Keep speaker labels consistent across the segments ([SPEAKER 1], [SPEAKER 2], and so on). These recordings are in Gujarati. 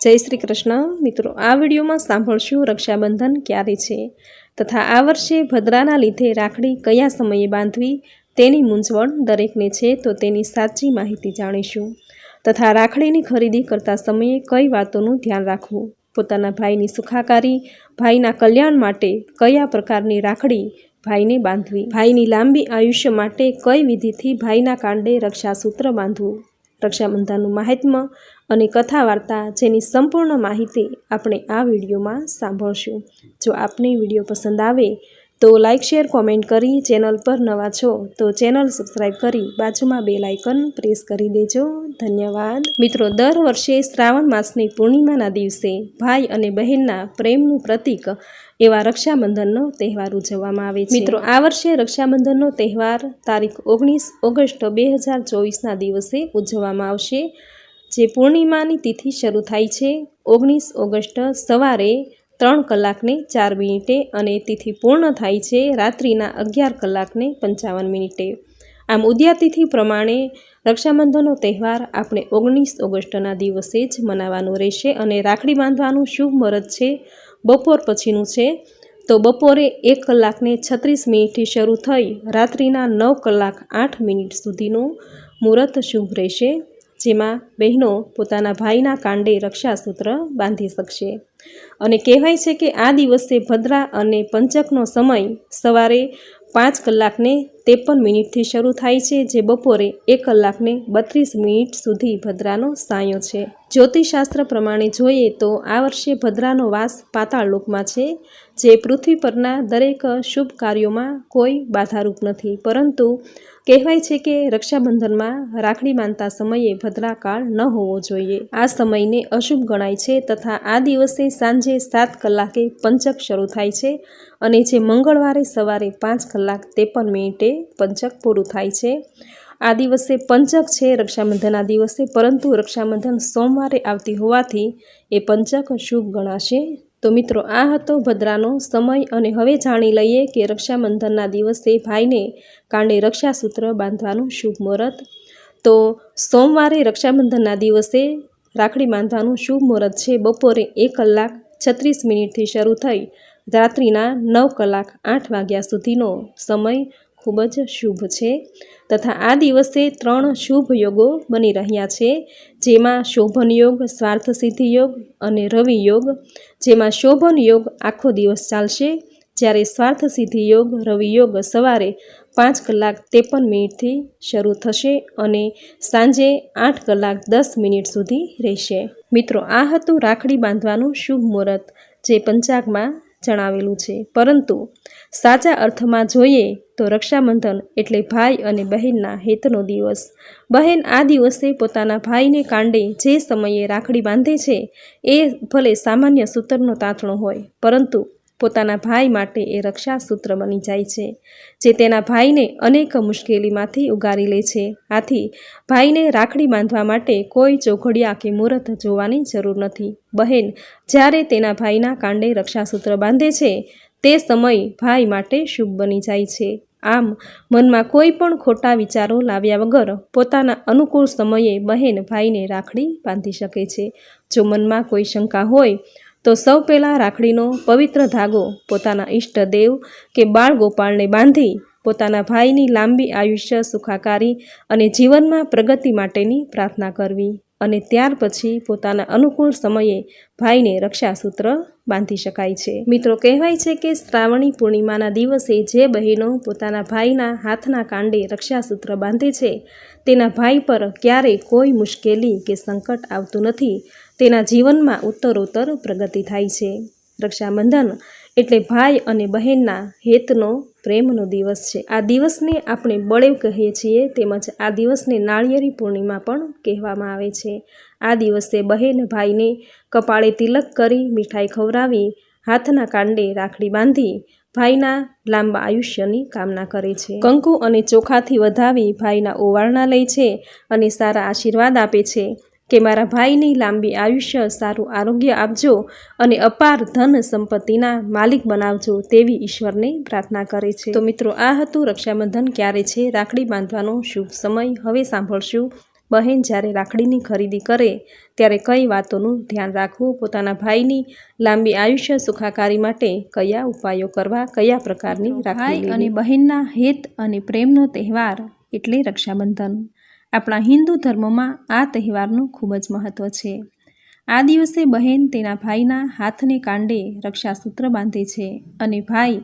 [SPEAKER 1] જય શ્રી કૃષ્ણ. મિત્રો, આ વિડીયોમાં સાંભળશું રક્ષાબંધન ક્યારે છે તથા આ વર્ષે ભદ્રાના લીધે રાખડી કયા સમયે બાંધવી, તેની મૂંઝવણ દરેકને છે તો તેની સાચી માહિતી જાણીશું. તથા રાખડીની ખરીદી કરતા સમયે કઈ વાતોનું ધ્યાન રાખવું, પોતાના ભાઈની સુખાકારી, ભાઈના કલ્યાણ માટે કયા પ્રકારની રાખડી ભાઈને બાંધવી, ભાઈની લાંબી આયુષ્ય માટે કઈ વિધિથી ભાઈના કાંડે રક્ષાસૂત્ર બાંધવું. રક્ષાબંધનનું મહાત્મ્ય અને કથા વાર્તા જેની સંપૂર્ણ માહિતી આપણે આ વિડીયોમાં સાંભળશું. જો આપને વીડિયો પસંદ આવે તો લાઇક શેર, કોમેન્ટ કરી ચેનલ પર નવા છો તો ચેનલ સબસ્ક્રાઈબ કરી બાજુમાં બે લાઇકન પ્રેસ કરી દેજો. ધન્યવાદ. મિત્રો, દર વર્ષે શ્રાવણ માસની પૂર્ણિમાના દિવસે ભાઈ અને બહેનના પ્રેમનું પ્રતીક એવા રક્ષાબંધનનો તહેવાર ઉજવવામાં આવે છે. મિત્રો, આ વર્ષે રક્ષાબંધનનો તહેવાર તારીખ ઓગણીસ ઓગસ્ટ બે હજાર ચોવીસના દિવસે ઉજવવામાં આવશે. જે પૂર્ણિમાની તિથિ શરૂ થાય છે ઓગણીસ ઓગસ્ટ સવારે ત્રણ કલાકને ચાર મિનિટે અને તિથિ પૂર્ણ થાય છે રાત્રિના અગિયાર કલાકને પંચાવન મિનિટે. આમ ઉદ્યાતિથિ પ્રમાણે રક્ષાબંધનનો તહેવાર આપણે ઓગણીસ ઓગસ્ટના દિવસે જ મનાવવાનો રહેશે અને રાખડી બાંધવાનું શુભ મુહૂર્ત છે, બપોર પછીનું છે. તો બપોરે એક કલાકને છત્રીસ મિનિટથી શરૂ થઈ રાત્રિના નવ કલાક આઠ મિનિટ સુધીનું મુહૂર્ત શુભ રહેશે. જેમાં બહેનો પોતાના ભાઈના કાંડે રક્ષાસૂત્ર બાંધી શકશે. અને કહેવાય છે કે આ દિવસે ભદ્રા અને પંચકનો સમય સવારે પાંચ કલાકને ત્રેપન મિનિટથી શરૂ થાય છે, જે બપોરે એક કલાકને બત્રીસ મિનિટ સુધી ભદ્રાનો સાયો છે. જ્યોતિષશાસ્ત્ર પ્રમાણે જોઈએ તો આ વર્ષે ભદ્રાનો વાસ પાતાળ લોકમાં છે, જે પૃથ્વી પરના દરેક શુભ કાર્યોમાં કોઈ બાધારૂપ નથી. પરંતુ કહેવાય છે કે રક્ષાબંધનમાં રાખડી બાંધતા સમયે ભદ્રાકાળ ન હોવો જોઈએ. આ સમયને અશુભ ગણાય છે તથા આ દિવસે સાંજે સાત કલાકે પંચક શરૂ થાય છે અને જે મંગળવારે સવારે પાંચ કલાક ત્રેપન મિનિટે પંચક પૂરું થાય છે. આ દિવસે પંચક છે રક્ષાબંધનના દિવસે, પરંતુ રક્ષાબંધન સોમવારે આવતી હોવાથી એ પંચક શુભ ગણાશે. તો મિત્રો, આ હતો ભદ્રાનો સમય અને હવે જાણી લઈએ કે રક્ષાબંધનના દિવસે ભાઈને કારણે રક્ષાસૂત્ર બાંધવાનું શુભ મુહૂર્ત. તો સોમવારે રક્ષાબંધનના દિવસે રાખડી બાંધવાનું શુભ મુહૂર્ત છે. બપોરે એક કલાક છત્રીસ મિનિટથી શરૂ થઈ રાત્રિના નવ કલાક આઠ વાગ્યા સુધીનો સમય ખૂબ જ શુભ છે. તથા આ દિવસે ત્રણ શુભ યોગો બની રહ્યા છે. જેમાં શોભન યોગ, સ્વાર્થ સિદ્ધિ યોગ અને રવિ યોગ. જેમાં શોભન યોગ આખો દિવસ ચાલશે. જ્યારે સ્વાર્થ સિદ્ધિ યોગ, રવિ યોગ સવારે પાંચ કલાક ત્રેપન મિનિટથી શરૂ થશે અને સાંજે આઠ કલાક દસ મિનિટ સુધી રહેશે. મિત્રો, આ હતું રાખડી બાંધવાનું શુભ મુહૂર્ત જે પંચાગમાં જણાવેલું છે. પરંતુ સાચા અર્થમાં જોઈએ તો રક્ષાબંધન એટલે ભાઈ અને બહેનના હેતનો દિવસ. બહેન આ દિવસે પોતાના ભાઈને કાંડે જે સમયે રાખડી બાંધે છે, એ ભલે સામાન્ય સૂતરનો તાંતણો હોય, પરંતુ પોતાના ભાઈ માટે એ રક્ષાસૂત્ર બની જાય છે, જે તેના ભાઈને અનેક મુશ્કેલીમાંથી ઉગારી લે છે. આથી, ભાઈને રાખડી બાંધવા માટે કોઈ ચોઘડિયા કે મુહૂર્ત જોવાની જરૂર નથી. બહેન, જ્યારે તેના ભાઈના કાંડે રક્ષાસૂત્ર બાંધે છે, તે સમય ભાઈ માટે શુભ બની જાય છે. આમ, મનમાં કોઈ પણ ખોટા વિચારો લાવ્યા વગર પોતાના અનુકૂળ સમયે બહેન ભાઈને રાખડી બાંધી શકે છે. જો મનમાં કોઈ શંકા હોય તો સૌ પહેલાં રાખડીનો પવિત્ર ધાગો પોતાના ઈષ્ટદેવ કે બાળ ગોપાળને બાંધી પોતાના ભાઈની લાંબી આયુષ્ય સુખાકારી અને જીવનમાં પ્રગતિ માટેની પ્રાર્થના કરવી અને ત્યાર પછી પોતાના અનુકૂળ સમયે ભાઈને રક્ષાસૂત્ર બાંધી શકાય છે. મિત્રો, કહેવાય છે કે શ્રાવણી પૂર્ણિમાના દિવસે જે બહેનો પોતાના ભાઈના હાથના કાંડે રક્ષાસૂત્ર બાંધે છે, તેના ભાઈ પર ક્યારેય કોઈ મુશ્કેલી કે સંકટ આવતું નથી. તેના જીવનમાં ઉત્તરોત્તર પ્રગતિ થાય છે. રક્ષાબંધન એટલે ભાઈ અને બહેનના હેતનો પ્રેમનો દિવસ છે. આ દિવસને આપણે બળેવ કહીએ છીએ તેમજ આ દિવસને નાળિયેરી પૂર્ણિમા પણ કહેવામાં આવે છે. આ દિવસે બહેન ભાઈને કપાળે તિલક કરી મીઠાઈ ખવડાવી, હાથના કાંડે રાખડી બાંધી ભાઈના લાંબા આયુષ્યની કામના કરે છે. કંકુ અને ચોખાથી વધાવી ભાઈના ઓવારણા લે છે અને સારા આશીર્વાદ આપે છે. કે મારા ભાઈની લાંબી આયુષ્ય સારું આરોગ્ય આપજો અને અપાર ધન સંપત્તિના માલિક બનાવજો તેવી ઈશ્વરને પ્રાર્થના કરે છે. તો મિત્રો આ હતું રક્ષાબંધન ક્યારે છે? રાખડી બાંધવાનો શુભ સમય. હવે સાંભળશું. બહેન જ્યારે રાખડીની ખરીદી કરે ત્યારે કઈ વાતોનું ધ્યાન રાખવું? પોતાના ભાઈની લાંબી આયુષ્ય સુખાકારી માટે કયા ઉપાયો કરવા? કયા પ્રકારની રાખડી અને બહેનના હિત અને પ્રેમનો તહેવાર એટલે રક્ષાબંધન. આપણા હિન્દુ ધર્મમાં આ તહેવારનું ખૂબ જ મહત્ત્વ છે. આ દિવસે બહેન તેના ભાઈના હાથને કાંડે રક્ષાસૂત્ર બાંધે છે અને ભાઈ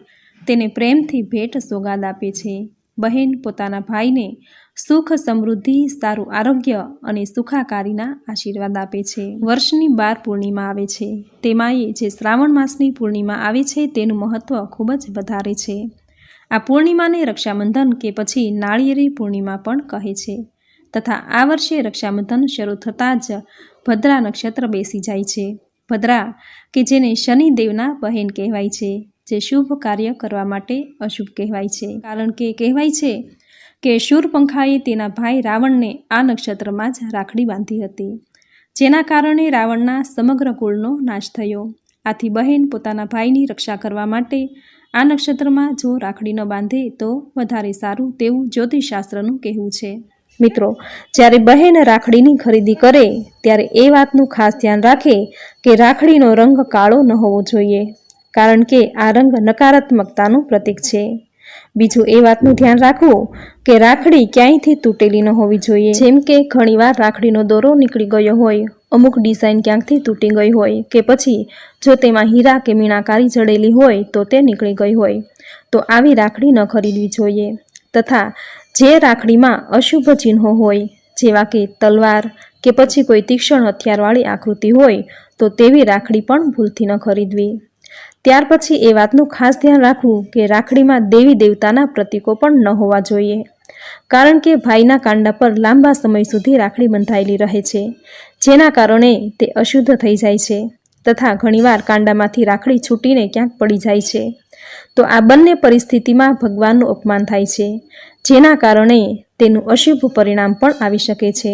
[SPEAKER 1] તેને પ્રેમથી ભેટ સોગાદ આપે છે. બહેન પોતાના ભાઈને સુખ સમૃદ્ધિ, સારું આરોગ્ય અને સુખાકારીના આશીર્વાદ આપે છે. વર્ષની બાર પૂર્ણિમા આવે છે. તેમાંય જે શ્રાવણ માસની પૂર્ણિમા આવે છે તેનું મહત્ત્વ ખૂબ જ વધારે છે. આ પૂર્ણિમાને રક્ષાબંધન કે પછી નાળિયેરી પૂર્ણિમા પણ કહે છે. તથા આ વર્ષે રક્ષાબંધન શરૂ થતાં જ ભદ્રા નક્ષત્ર બેસી જાય છે. ભદ્રા, કે જેને શનિદેવના બહેન કહેવાય છે, જે શુભ કાર્ય કરવા માટે અશુભ કહેવાય છે. કારણ કે કહેવાય છે કે શૂરપંખાએ તેના ભાઈ રાવણને આ નક્ષત્રમાં જ રાખડી બાંધી હતી, જેના કારણે રાવણના સમગ્ર કુળનો નાશ થયો. આથી બહેન પોતાના ભાઈની રક્ષા કરવા માટે આ નક્ષત્રમાં જો રાખડી ન બાંધે તો વધારે સારું તેવું જ્યોતિષશાસ્ત્રનું કહેવું છે. મિત્રો, જ્યારે બહેન રાખડીની ખરીદી કરે, ત્યારે એ વાતનું ખાસ ધ્યાન રાખે કે રાખડીનો રંગ કાળો ન હોવો જોઈએ, કારણ કે આ રંગ નકારાત્મકતાનું પ્રતીક છે. બીજું એ વાતનું ધ્યાન રાખવું કે રાખડી ક્યાંયથી તૂટેલી ન હોવી જોઈએ. જેમ કે, ઘણીવાર રાખડીનો દોરો નીકળી ગયો હોય, અમુક ડિઝાઇન ક્યાંકથી તૂટી ગઈ હોય કે પછી જો તેમાં હીરા કે મીણાકારી જડેલી હોય તો તે નીકળી ગઈ હોય, તો આવી રાખડી ન ખરીદવી જોઈએ. તથા જે રાખડીમાં અશુભ ચિહ્નો હોય, જેવા કે તલવાર કે પછી કોઈ તીક્ષ્ણ હથિયારવાળી આકૃતિ હોય, તો તેવી રાખડી પણ ભૂલથી ન ખરીદવી. ત્યાર પછી એ વાતનું ખાસ ધ્યાન રાખવું કે રાખડીમાં દેવી દેવતાના પ્રતીકો પણ ન હોવા જોઈએ. કારણ કે ભાઈના કાંડા પર લાંબા સમય સુધી રાખડી બંધાયેલી રહે છે, જેના કારણે તે અશુદ્ધ થઈ જાય છે, તથા ઘણીવાર કાંડામાંથી રાખડી છૂટીને ક્યાંક પડી જાય છે. તો આ બંને પરિસ્થિતિમાં ભગવાનનું અપમાન થાય છે. જેના કારણે તેનું અશુભ પરિણામ પણ આવી શકે છે.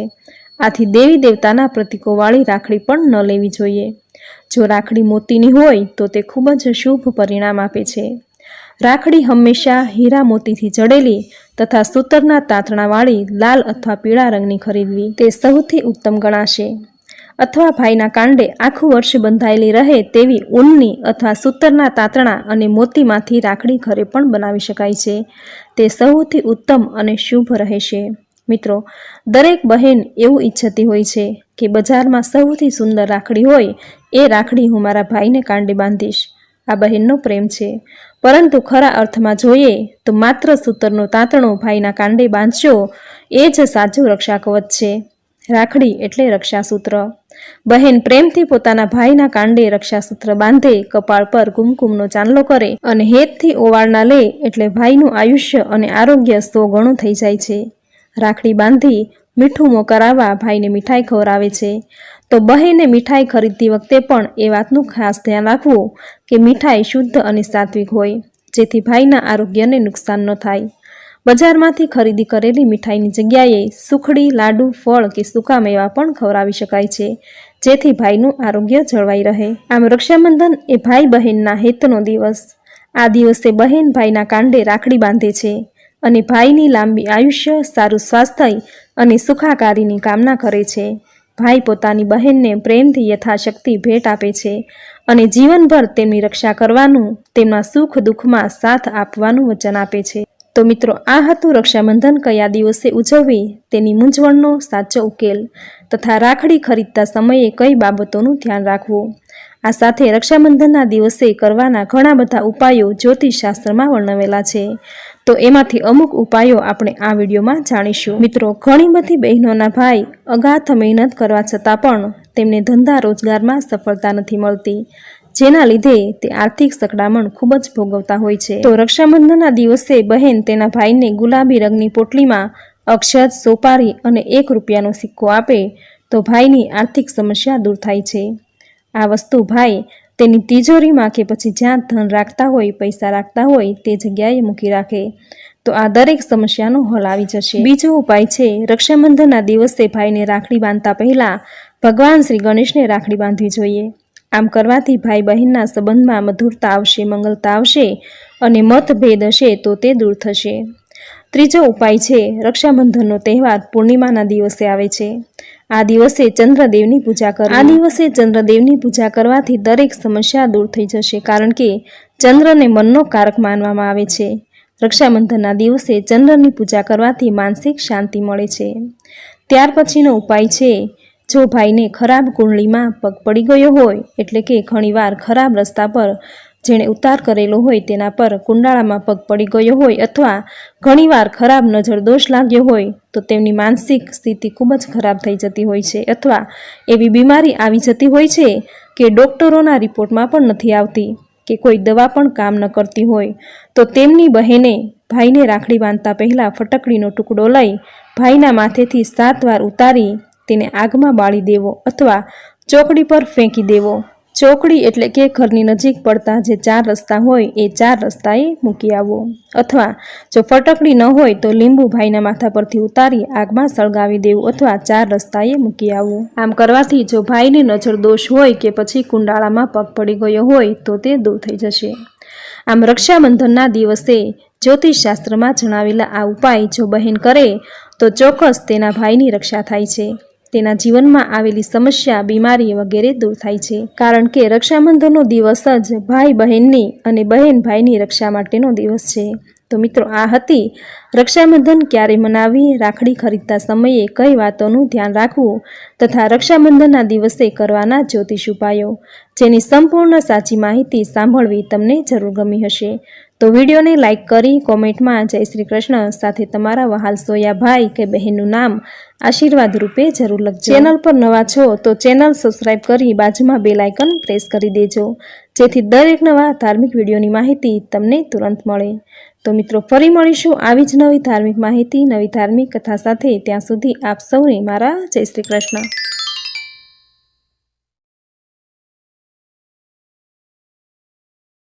[SPEAKER 1] આથી દેવી દેવતાના પ્રતીકોવાળી રાખડી પણ ન લેવી જોઈએ. જો રાખડી મોતીની હોય તો તે ખૂબ જ શુભ પરિણામ આપે છે. રાખડી હંમેશા હીરા મોતીથી જડેલી તથા સૂતરના તાંતણાવાળી લાલ અથવા પીળા રંગની ખરીદવી તે સૌથી ઉત્તમ ગણાશે. અથવા ભાઈના કાંડે આખું વર્ષ બંધાયેલી રહે તેવી ઊનની અથવા સૂતરના તાંતણા અને મોતીમાંથી રાખડી ઘરે પણ બનાવી શકાય છે. તે સૌથી ઉત્તમ અને શુભ રહેશે. મિત્રો, દરેક બહેન એવું ઈચ્છતી હોય છે કે બજારમાં સૌથી સુંદર રાખડી હોય એ રાખડી હું મારા ભાઈને કાંડે બાંધીશ. આ બહેનનો પ્રેમ છે. પરંતુ ખરા અર્થમાં જોઈએ તો માત્ર સૂતરનો તાંતણો ભાઈના કાંડે બાંધશો એ જ સાચું રક્ષાકવચ છે. રાખડી એટલે રક્ષાસૂત્ર. બહેન પ્રેમથી પોતાના ભાઈના કાંડે રક્ષાસૂત્ર બાંધે, કપાળ પર કુમકુમનો ચાંદલો કરે અને હેતથી ઓવાળના લે એટલે ભાઈનું આયુષ્ય અને આરોગ્ય સો ગણું થઈ જાય છે. રાખડી બાંધી મીઠું મો ભાઈને મીઠાઈ ખવડાવે છે. તો બહેને મીઠાઈ ખરીદતી વખતે પણ એ વાતનું ખાસ ધ્યાન રાખવું કે મીઠાઈ શુદ્ધ અને સાત્વિક હોય, જેથી ભાઈના આરોગ્યને નુકસાન ન થાય. બજારમાંથી ખરીદી કરેલી મીઠાઈની જગ્યાએ સુખડી, લાડુ, ફળ કે સૂકા મેવા પણ ખવડાવી શકાય છે, જેથી ભાઈનું આરોગ્ય જળવાઈ રહે. આમ રક્ષાબંધન એ ભાઈ બહેનના હિતનો દિવસ. આ દિવસે બહેન ભાઈના કાંડે રાખડી બાંધે છે અને ભાઈની લાંબી આયુષ્ય, સારું સ્વાસ્થ્ય અને સુખાકારીની કામના કરે છે. ભાઈ પોતાની બહેનને પ્રેમથી યથાશક્તિ ભેટ આપે છે અને જીવનભર તેમની રક્ષા કરવાનું, તેમના સુખ દુઃખમાં સાથ આપવાનું વચન આપે છે. તો મિત્રો, આ હતું રક્ષાબંધન કયા દિવસે ઉજવવી? તેની મૂંઝવણનો સાચો ઉકેલ તથા રાખડી ખરીદતા સમયે કઈ બાબતોનું ધ્યાન રાખવું? આ સાથે રક્ષાબંધનના દિવસે કરવાના ઘણા બધા ઉપાયો જ્યોતિષશાસ્ત્રમાં વર્ણવેલા છે. તો એમાંથી અમુક ઉપાયો આપણે આ વિડીયોમાં જાણીશું. મિત્રો, ઘણી બધી બહેનોના ભાઈ અગાથ મહેનત કરવા છતાં પણ તેમને ધંધા રોજગારમાં સફળતા નથી મળતી. જેના લીધે તે આર્થિક સકડામણ ખૂબ જ ભોગવતા હોય છે. તો રક્ષાબંધનના દિવસે બહેન તેના ભાઈને ગુલાબી રંગની પોટલીમાં અક્ષત, સોપારી અને એક રૂપિયાનો સિક્કો આપે તો ભાઈની આર્થિક સમસ્યા દૂર થાય છે. આ વસ્તુ ભાઈ તેની તિજોરીમાં કે પછી જ્યાં ધન રાખતા હોય, પૈસા રાખતા હોય તે જગ્યાએ મૂકી રાખે. તો આ દરેક સમસ્યાનો હલ આવી જશે. બીજો ઉપાય છે, રક્ષાબંધનના દિવસે ભાઈને રાખડી બાંધતા પહેલાં ભગવાન શ્રી ગણેશને રાખડી બાંધવી જોઈએ. આમ કરવાથી ભાઈ બહેનના સંબંધમાં મધુરતા આવશે, મંગલતા આવશે અને મતભેદ હશે તો તે દૂર થશે. ત્રીજો ઉપાય છે, રક્ષાબંધનનો તહેવાર પૂર્ણિમાના દિવસે આવે છે. આ દિવસે ચંદ્રદેવની પૂજા કરો આ દિવસે ચંદ્રદેવની પૂજા કરવાથી દરેક સમસ્યા દૂર થઈ જશે કારણ કે ચંદ્રને મનનો કારક માનવામાં આવે છે. રક્ષાબંધનના દિવસે ચંદ્રની પૂજા કરવાથી માનસિક શાંતિ મળે છે. ત્યાર પછીનો ઉપાય છે જો ભાઈને ખરાબ કુંડળીમાં પગ પડી ગયો હોય, એટલે કે ઘણીવાર ખરાબ રસ્તા પર જેણે ઉતાર કરેલો હોય તેના પર કુંડાળામાં પગ પડી ગયો હોય અથવા ઘણીવાર ખરાબ નજર દોષ લાગ્યો હોય, તો તેમની માનસિક સ્થિતિ ખૂબ જ ખરાબ થઈ જતી હોય છે અથવા એવી બીમારી આવી જતી હોય છે કે ડૉક્ટરોના રિપોર્ટમાં પણ નથી આવતી કે કોઈ દવા પણ કામ ન કરતી હોય, તો તેમની બહેને ભાઈને રાખડી બાંધતા પહેલાં ફટકડીનો ટુકડો લઈ ભાઈના માથેથી સાત વાર ઉતારી તેને આગમાં બાળી દેવો અથવા ચોકડી પર ફેંકી દેવો. ચોકડી એટલે કે ઘરની નજીક પડતા જે ચાર રસ્તા હોય એ ચાર રસ્તાએ મૂકી આવવો અથવા જો ફટકડી ન હોય તો લીંબુ ભાઈના માથા પરથી ઉતારી આગમાં સળગાવી દેવું અથવા ચાર રસ્તાએ મૂકી આવવું આમ કરવાથી જો ભાઈને નજર દોષ હોય કે પછી કુંડાળામાં પગ પડી ગયો હોય તો તે દૂર થઈ જશે. આમ રક્ષાબંધનના દિવસે જ્યોતિષશાસ્ત્રમાં જણાવેલા આ ઉપાય જો બહેન કરે તો ચોક્કસ તેના ભાઈની રક્ષા થાય છે. તેના જીવનમાં આવેલી સમસ્યા બીમારી વગેરે દૂર થાય છે. કારણ કે રક્ષાબંધનનો દિવસ જ ભાઈ બહેનની અને બહેન ભાઈની રક્ષા માટેનો દિવસ છે. તો મિત્રો, આ હતી રક્ષાબંધન ક્યારે મનાવી? રાખડી ખરીદતા સમયે કઈ વાતોનું ધ્યાન રાખવું? તથા રક્ષાબંધનના દિવસે કરવાના જ્યોતિષ ઉપાયો? જેની સંપૂર્ણ સાચી માહિતી સાંભળવી તમને જરૂર ગમી હશે. તો વિડીયોને લાઇક કરી કોમેન્ટમાં જય શ્રી કૃષ્ણ. સાથે તમારા વહાલ સોયા ભાઈ કે બહેનનું નામ આશીર્વાદ રૂપે જરૂર લખજો. ચેનલ પર નવા છો તો ચેનલ સબસ્ક્રાઇબ કરી બાજુમાં બેલ આઇકન પ્રેસ કરી દેજો. જેથી દરેક નવા ધાર્મિક વિડીયોની માહિતી તમને તુરંત મળે. તો મિત્રો, ફરી મળીશું આવી જ નવી ધાર્મિક માહિતી, નવી ધાર્મિક કથા સાથે. ત્યાં સુધી આપ સૌને મારા જય શ્રી કૃષ્ણ.